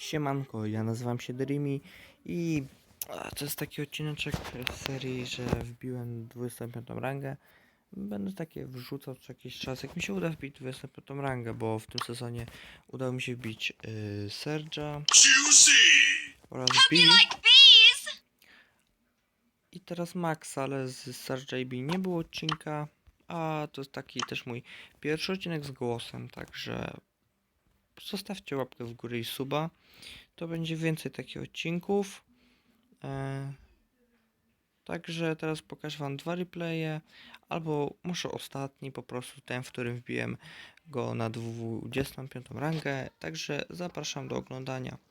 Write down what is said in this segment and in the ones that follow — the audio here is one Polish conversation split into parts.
Siemanko, ja nazywam się Dreamy i to jest taki odcineczek z serii, że wbiłem 25 rangę. Będę takie wrzucał co jakiś czas, jak mi się uda wbić 25 rangę, bo w tym sezonie udało mi się wbić yy, Serge'a oraz B i teraz Max, ale z Serge'a i B nie było odcinka, a to jest taki też mój pierwszy odcinek z głosem, także zostawcie łapkę w górę i suba. To będzie więcej takich odcinków. E, także teraz pokażę Wam dwa replaye, albo może ostatni, po prostu ten, w którym wbiłem go na 25 rangę. Także zapraszam do oglądania.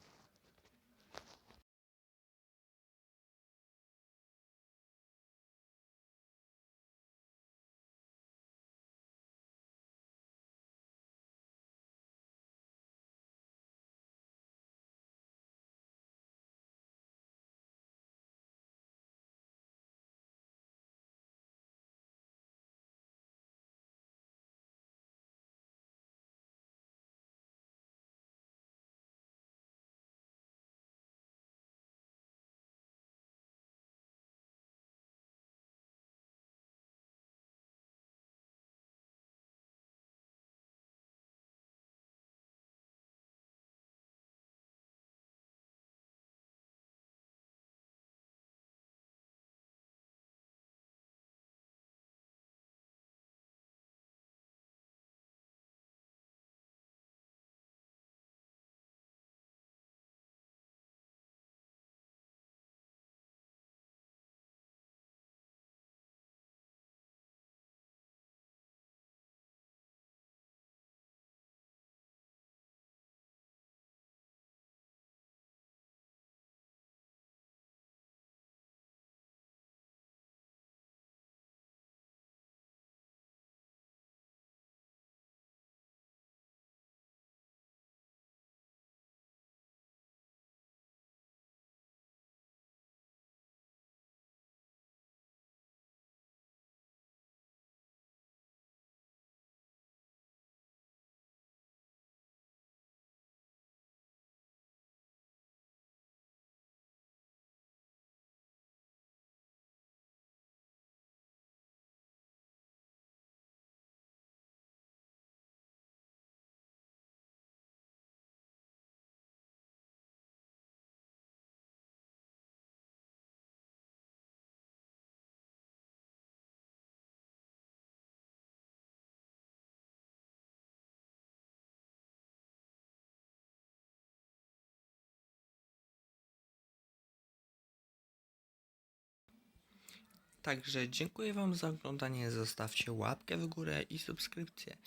Także dziękuję Wam za oglądanie. Zostawcie łapkę w górę i subskrypcję.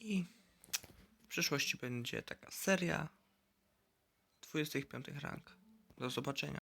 I w przyszłości będzie taka seria 25 rank. Do zobaczenia.